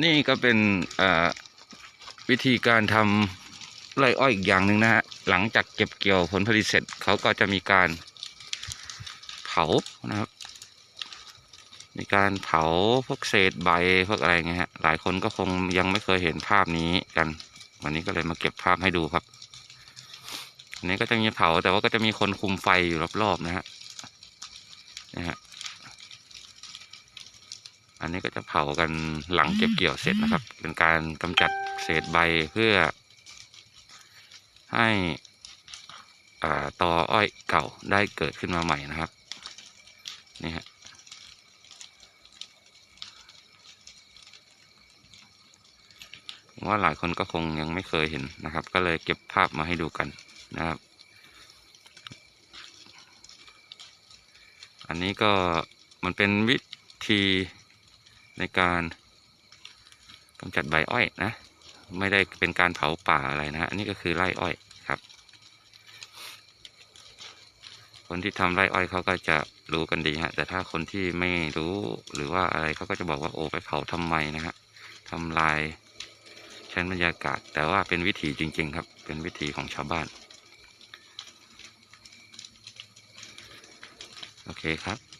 นี่ก็เป็นวิธีการทำไรอ้อยอีกอย่างหนึ่งนะฮะหลังจากเก็บเกี่ยวผลผลิตเสร็จเขาก็จะมีการเผานะครับ มีการเผาพวกเศษใบพวกอะไรเงี้ยฮะหลายคนก็คงยังไม่เคยเห็นภาพนี้กัน วันนี้ก็เลยมาเก็บภาพให้ดูครับอันนี้ก็จะมีเผาแต่ว่าก็จะมีคนคุมไฟอยู่รอบๆนะฮะนะฮะ อันนี้ก็จะเผากันหลังเก็บเกี่ยวเสร็จนะครับ เป็นการกำจัดเศษใบเพื่อ ให้อ่าตออ้อยเก่าได้เกิดขึ้นมาใหม่นะครับ นี่ฮะผมว่าหลายคนก็คงยังไม่เคยเห็นนะครับ ก็เลยเก็บภาพมาให้ดูกันนะครับ อันนี้ก็มันเป็นวิธี ในการกำจัดใบอ้อยนะ ไม่ได้เป็นการเผาป่าอะไรนะฮะอันนี้ก็คือไร่อ้อยครับ คนที่ทำไร่อ้อยเขาก็จะรู้กันดีฮะแต่ถ้าคนที่ไม่รู้หรือว่าอะไรเขาก็จะบอกว่าโอ้ไปเผาทำไมนะฮะทำลายชั้นบรรยากาศ แต่ว่าเป็นวิถีจริง ๆ ครับ เป็นวิถีของชาวบ้าน โอเคครับ